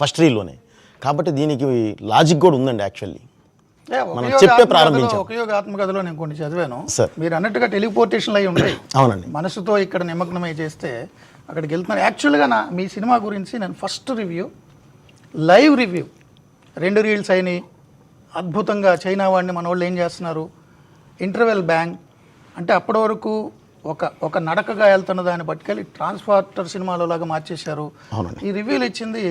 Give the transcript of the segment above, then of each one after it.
First రీల్లోనే. కాబట్టి దీనికి logic కూడా ఉందండి యాక్చువల్లీ. మనం చెప్పే ప్రారంభించాం. ఉపయోగ ఆత్మకథలో నేను కొన్ని చదివాను. మీరు అన్నట్టుగా టెలిపోర్టేషన్లు అయి ఉంటాయి. అవునండి. మనసుతో ఇక్కడ నిమగ్నమై చేస్తే అక్కడికి వెళ్తున్నాను యాక్చువల్గా నా మీ సినిమా గురించి నేను ఫస్ట్ రివ్యూ లైవ్ రివ్యూ రెండు రీల్స్ అయినాయి. అద్భుతంగా చైనా వాడిని మన వాళ్ళు ఏం చేస్తున్నారు? Interval bang. అంటే అప్పటి వరకు ఒక ఒక నడకగా వెళ్తున్న దాన్ని పట్టుకెళ్ళి ట్రాన్స్ఫార్టర్ సినిమాలో లాగా మార్చేశారు. ఈ రివ్యూలు ఇచ్చింది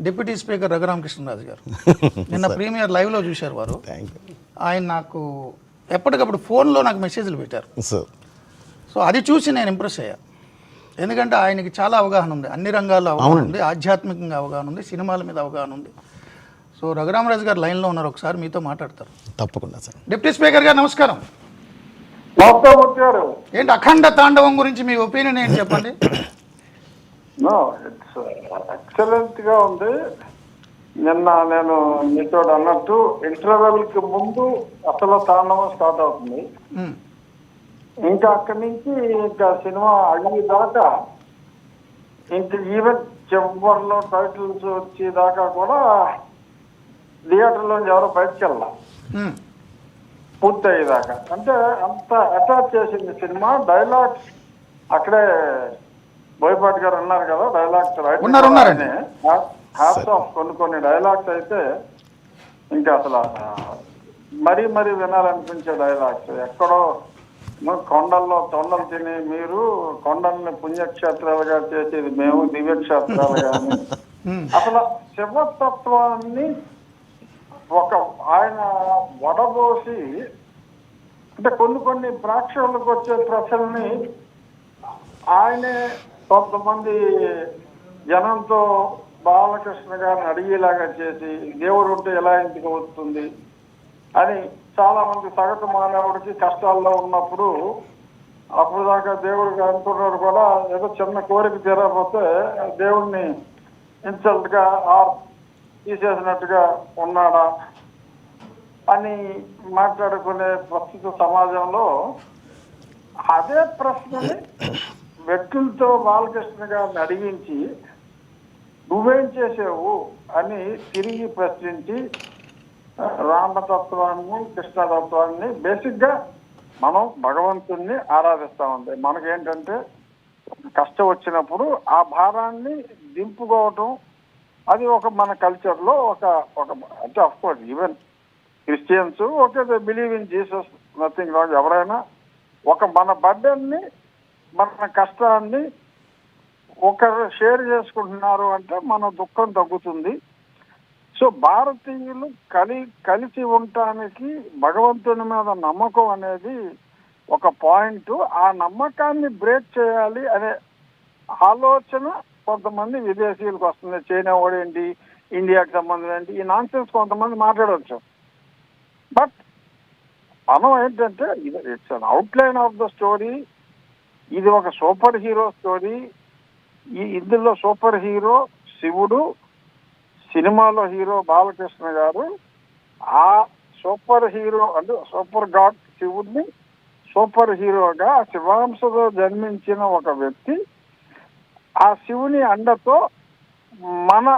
డిప్యూటీ స్పీకర్ రఘురామకృష్ణరాజు గారు. నిన్న ప్రీమియర్ లైవ్లో చూశారు వారు. ఆయన నాకు ఎప్పటికప్పుడు ఫోన్లో నాకు మెసేజ్లు పెట్టారు. సార్ సో అది చూసి నేను ఇంప్రెస్ అయ్యా. ఎందుకంటే ఆయనకి చాలా అవగాహన ఉంది. అన్ని రంగాల్లో అవగాహన ఉంది. ఆధ్యాత్మికంగా అవగాహన ఉంది. సినిమాల మీద అవగాహన ఉంది. సో రఘురామరాజు గారు లైన్లో ఉన్నారు. ఒకసారి మీతో మాట్లాడతారు. తప్పకుండా సార్ డిప్యూటీ స్పీకర్ గారు నమస్కారం. ఏంటి అఖండ తాండవం గురించి మీ ఒపీనియన్ ఏంటి చెప్పండి? నో ఇట్స్ ఎక్సలెంట్గా ఉంది నిన్న నేను మీతో అన్నట్టు ఇంటర్వెల్కి ముందు అసలు తాండవం స్టార్ట్ అవుతుంది మ్మ్. ఇంకా అక్కడి నుంచి ఇంకా సినిమా అయ్యేదాకా ఇంకా ఈవెన్ చివరిలో టైటిల్స్ వచ్చేదాకా కూడా థియేటర్లో ఎవరు బయటకు మ్మ్. పూర్తి అయ్యేదాకా అంటే అంత అటాచ్ చేసింది సినిమా డైలాగ్స్ అక్కడే బోయపాటి గారు ఉన్నారు కదా డైలాగ్స్ ఉన్నారు, ఉన్నారండి. హ్యాప్స్ ఆఫ్ కొన్ని కొన్ని డైలాగ్స్ అయితే ఇంకా అసలు మరీ మరీ వినాలనిపించే డైలాగ్స్ ఎక్కడో కొండల్లో తొండలు తిని మీరు కొండల్ని పుణ్యక్షేత్రాలుగా చేసేది మేము దివ్యక్షేత్రాలుగా అని మ్మ్. అసలు శివతత్వాన్ని ఒక ఆయన వడబోసి అంటే కొన్ని కొన్ని ప్రేక్షకులకు వచ్చే ప్రశ్నల్ని ఆయనే కొంతమంది జనంతో బాలకృష్ణ గారిని అడిగేలాగా చేసి దేవుడు ఉంటే ఎలా ఇంటికి వస్తుంది? అని చాలా మంది సగటు మానవుడికి కష్టాల్లో ఉన్నప్పుడు అప్పుడు దాకా దేవుడికి అనుకున్నాడు కూడా ఏదో చిన్న కోరిక తీరకపోతే దేవుడిని ఇన్సల్ట్గా ఆర్ తీసేసినట్టుగా ఉన్నాడా అని మాట్లాడుకునే ప్రస్తుత సమాజంలో అదే ప్రశ్నని వ్యక్తులతో బాలకృష్ణ గారిని అడిగించి నువ్వేం చేసావు? అని తిరిగి ప్రశ్నించి రామతత్వాన్ని కృష్ణతత్వాన్ని బేసిక్గా మనం భగవంతుణ్ణి ఆరాధిస్తామండి మనకేంటంటే కష్టం వచ్చినప్పుడు ఆ భారాన్ని దింపుకోవటం అది ఒక మన కల్చర్లో ఒక ఒక అంటే of course even Christians okay they believe in Jesus nothing wrong ఎవరైనా ఒక మన బర్డెన్ని మన కష్టాన్ని ఒకరు షేర్ చేసుకుంటున్నారు అంటే మన దుఃఖం తగ్గుతుంది. సో భారతీయులు కలి కలిసి ఉండటానికి భగవంతుని మీద నమ్మకం అనేది ఒక పాయింట్. ఆ నమ్మకాన్ని బ్రేక్ చేయాలి అనే ఆలోచన కొంతమంది విదేశీయులకు వస్తుంది. చైనా వాడు ఏంటి? ఇండియాకి సంబంధం ఏంటి? ఈ నాన్సెన్స్ కొంతమంది మాట్లాడవచ్చు బట్ మనం ఏంటంటే ఇది it's an outline of the story ఇది ఒక సూపర్ హీరో స్టోరీ. ఈ ఇందులో సూపర్ హీరో శివుడు సినిమాలో హీరో బాలకృష్ణ గారు. ఆ సూపర్ హీరో అంటే సూపర్ గాడ్ శివుడిని సూపర్ హీరోగా శివాంశతో జన్మించిన ఒక వ్యక్తి. ఆ శివుని అండతో మన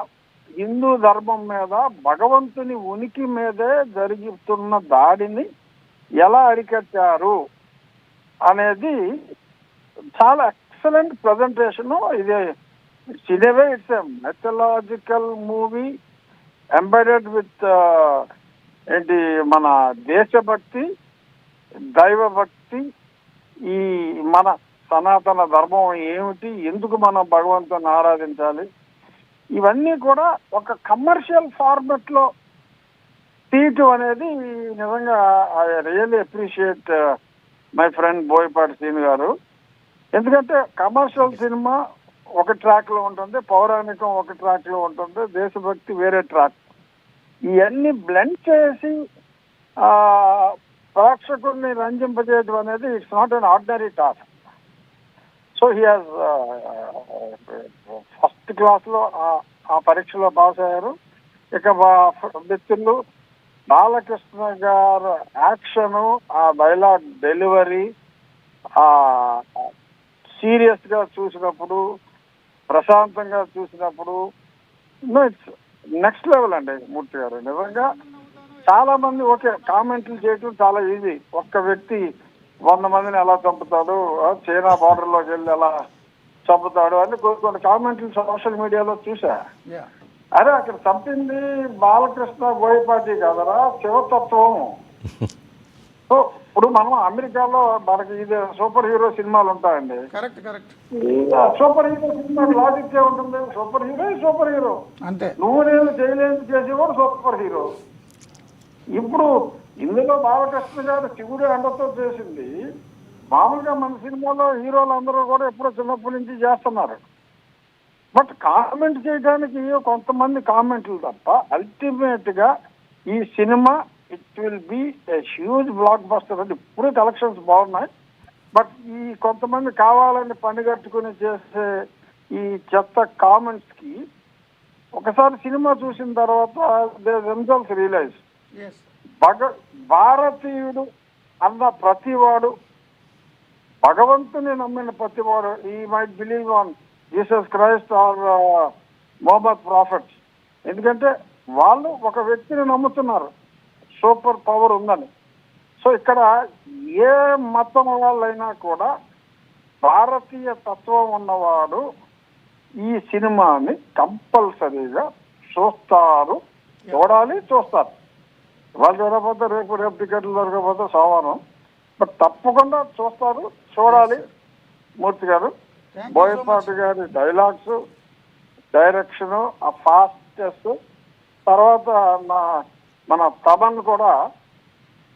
హిందూ ధర్మం మీద భగవంతుని ఉనికి మీదే జరుగుతున్న దాడిని ఎలా అరికట్టారు అనేది చాలా ఎక్సలెంట్ ప్రజెంటేషన్ ఇది సినివే it's a mythological movie embedded with ఏంటి మన దేశభక్తి దైవభక్తి ఈ మన సనాతన ధర్మం ఏమిటి ఎందుకు మనం భగవంతుని ఆరాధించాలి ఇవన్నీ కూడా ఒక కమర్షియల్ ఫార్మెట్లో తీయటం అనేది నిజంగా I really appreciate my friend Boyapati scene garu ఎందుకంటే కమర్షియల్ సినిమా ఒక ట్రాక్లో ఉంటుంది పౌరాణికం ఒక ట్రాక్లో ఉంటుంది దేశభక్తి వేరే ట్రాక్ ఇవన్నీ బ్లెండ్ చేసి ఆ ప్రేక్షకుల్ని రంజింపజేయడం అనేది it's not an ordinary task so he has first క్లాస్లో ఆ- పరీక్షలో పాస్ అయ్యారు. ఇక మిత్రులు బాలకృష్ణ గారు యాక్షన్ ఆ డైలాగ్ డెలివరీ ఆ సీరియస్గా చూసినప్పుడు ప్రశాంతంగా చూసినప్పుడు ఇట్స్ నెక్స్ట్ లెవెల్ అండి మూర్తి గారు. నిజంగా చాలా మంది ఓకే కామెంట్లు చేయటం చాలా ఈజీ. ఒక్క వ్యక్తి వంద మందిని ఎలా చంపుతాడు చైనా బార్డర్లోకి వెళ్ళి ఎలా చంపుతాడు అని కొన్ని కొన్ని కామెంట్లు సోషల్ మీడియాలో చూసా అరే అక్కడ చంపింది బాలకృష్ణ బోయపాటి కాదరా శివతత్వం ఇప్పుడు మనం అమెరికాలో మనకి ఇది సూపర్ హీరో సినిమాలు ఉంటాయండి. Correct correct. Super hero cinema logic ఏ ఉంటుంది? Super hero super hero? అంతే. నువ్వు నేను చేయలేదు చేసేవాడు సూపర్ హీరో. ఇప్పుడు ఇందులో బాలకృష్ణ గారు శివుడు అండతో చేసింది. మామూలుగా మన సినిమాలో హీరోలు అందరూ కూడా ఎప్పుడో చిన్నప్పటి నుంచి చేస్తున్నారు. బట్ కామెంట్ చేయడానికి కొంతమంది కామెంట్లు తప్ప అల్టిమేట్గా ఈ cinema it will be a huge blockbuster అంటే ఇప్పుడు కలెక్షన్స్ బాగున్నాయి బట్ ఈ కొంతమంది కావాలని పని కట్టుకుని చేసే ఈ చెత్త కామెంట్స్కి ఒకసారి సినిమా చూసిన తర్వాత దే దెమ్సెల్స్ రియలైజ్ ఎస్ భగ భారతీయుడు అన్న ప్రతివాడు భగవంతుని నమ్మిన ప్రతివాడు ఈ might believe on Jesus Christ or Mohammed prophets ఎందుకంటే వాళ్ళు ఒక వ్యక్తిని నమ్ముతున్నారు. సూపర్ పవర్ ఉందని. సో ఇక్కడ ఏ మతం వాళ్ళైనా కూడా భారతీయ తత్వం ఉన్నవాడు ఈ సినిమాని కంపల్సరీగా చూస్తారు. చూడాలి చూస్తారు. వాళ్ళు చూడకపోతే రేపు రేపు టికెట్లు దొరకకపోతే సోమవారం బట్ తప్పకుండా చూస్తారు చూడాలి. మూర్తి గారు బోయపాటి గారి డైలాగ్స్ డైరెక్షన్ ఆ ఫాస్టెస్ట్ తర్వాత నా మన తమన్ కూడా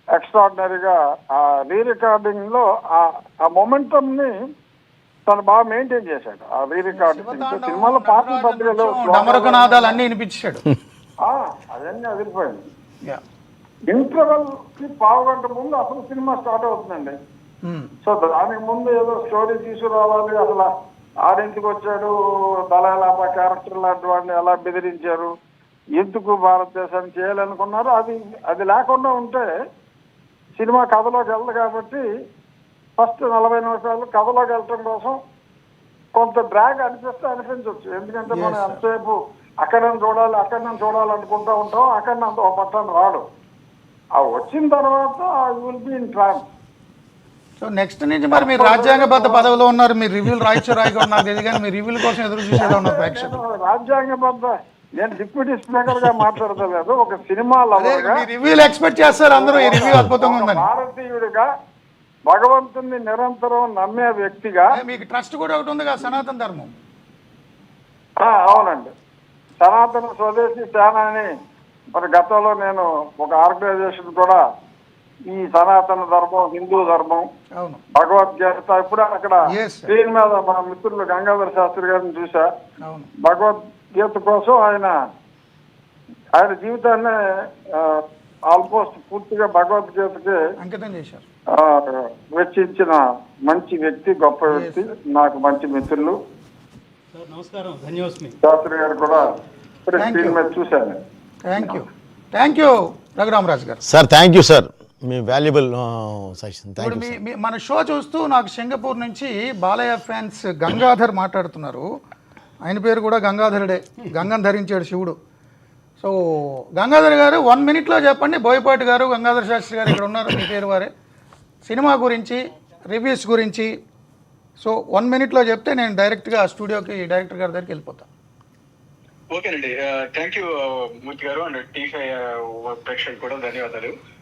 ఎక్స్ట్రాడినరీగా ఆ రీ రికార్డింగ్లో ఆ- ఆ మొమెంటం ని తను బాగా మెయింటైన్ చేశాడు. ఆ రీ రికార్డింగ్ సినిమాలో పాటలు పెద్దగా డమరకనాదాలు అన్ని వినిపించాడు. అవన్నీ అదిరిపోయింది. ఇంటర్వెల్కి పావు గంట ముందు అసలు సినిమా స్టార్ట్ అవుతుందండి. సో దానికి ముందు ఏదో స్టోరీ తీసుకురావాలి అసలు ఆడింటికి వచ్చాడు దళాలాపా క్యారెక్టర్ లాంటి వాడిని ఎలా బెదిరించారు ఎందుకు భారతదేశాన్ని చేయాలనుకున్నారు అది అది లేకుండా ఉంటే సినిమా కథలోకి వెళ్ళదు కాబట్టి ఫస్ట్ నలభై నిమిషాలు కథలోకి వెళ్ళటం కోసం కొంత డ్రాగ్ అనిపిస్తే అనిపించవచ్చు ఎందుకంటే మనం. ఎంతసేపు అక్కడ చూడాలి అక్కడ నుంచి చూడాలి అనుకుంటా ఉంటాం అక్కడ అంత ఒక పట్టాన్ని రాడు ఆ వచ్చిన తర్వాత will be in trance so next నుంచి మరి మీరు రాజ్యాంగబద్ధ పదవిలో ఉన్నారు మీరు రివ్యూలు రాయొచ్చు రాయకూడదు నాకు తెలియదు కానీ మీ రివ్యూల కోసం ఎదురు చూసేలా ఉన్నారు ప్రేక్షకులు. నేను రాజ్యాంగబద్ధ నేను డిప్యూటీ స్పీకర్గా మాట్లాడతలేదు ఒక సినిమా రివ్యూలు ఎక్స్పెక్ట్ చేస్తారు అందరూ ఈ రివ్యూ అద్భుతంగా ఉందని. భారతీయుడిగా భగవంతుని నిరంతరం నమ్మే వ్యక్తిగా మీకు ట్రస్ట్ కూడా ఒకటి ఉంది కదా సనాతన ధర్మం. అవునండి. సనాతన స్వదేశీ సేన అని మరి గతంలో నేను ఒక ఆర్గనైజేషన్ కూడా ఈ సనాతన ధర్మం హిందూ ధర్మం భగవద్గీత ఇప్పుడు అక్కడ. స్క్రీన్ మీద మన మిత్రులు గంగాధర శాస్త్రి గారిని చూసా. అవును. భగవద్గీత కోసం ఆయన ఆయన జీవితాన్ని ఆల్మోస్ట్ పూర్తిగా భగవద్గీతకి అంకితం చేశారు. ఆ, వెచ్చించిన మంచి వ్యక్తి గొప్ప వ్యక్తి నాకు మంచి మిత్రులు. సార్ నమస్కారం. ధన్యోస్మి శాస్త్రి గారు కూడా చూశాను. Thank you thank you Raghuramaraju garu. Sir thank you sir me valuable suggestion thank ఇప్పుడు మీ- మన షో చూస్తూ నాకు సింగపూర్ నుంచి బాలయ్య ఫ్యాన్స్ గంగాధర్ మాట్లాడుతున్నారు. ఆయన పేరు కూడా గంగాధరుడే. గంగం ధరించాడు శివుడు. సో గంగాధర్ గారు వన్ మినిట్లో చెప్పండి. బోయపాటి గారు గంగాధర శాస్త్రి గారు ఇక్కడ ఉన్నారు. మీ పేరు వారే. సినిమా గురించి రివ్యూస్ గురించి. సో వన్ మినిట్లో చెప్తే నేను డైరెక్ట్గా స్టూడియోకి డైరెక్టర్ గారి దగ్గరికి వెళ్ళిపోతాను ఓకేనండి. థ్యాంక్ యూ మూర్తి గారు. అండ్ టీఫై ప్రేక్షకులు కూడా ధన్యవాదాలు.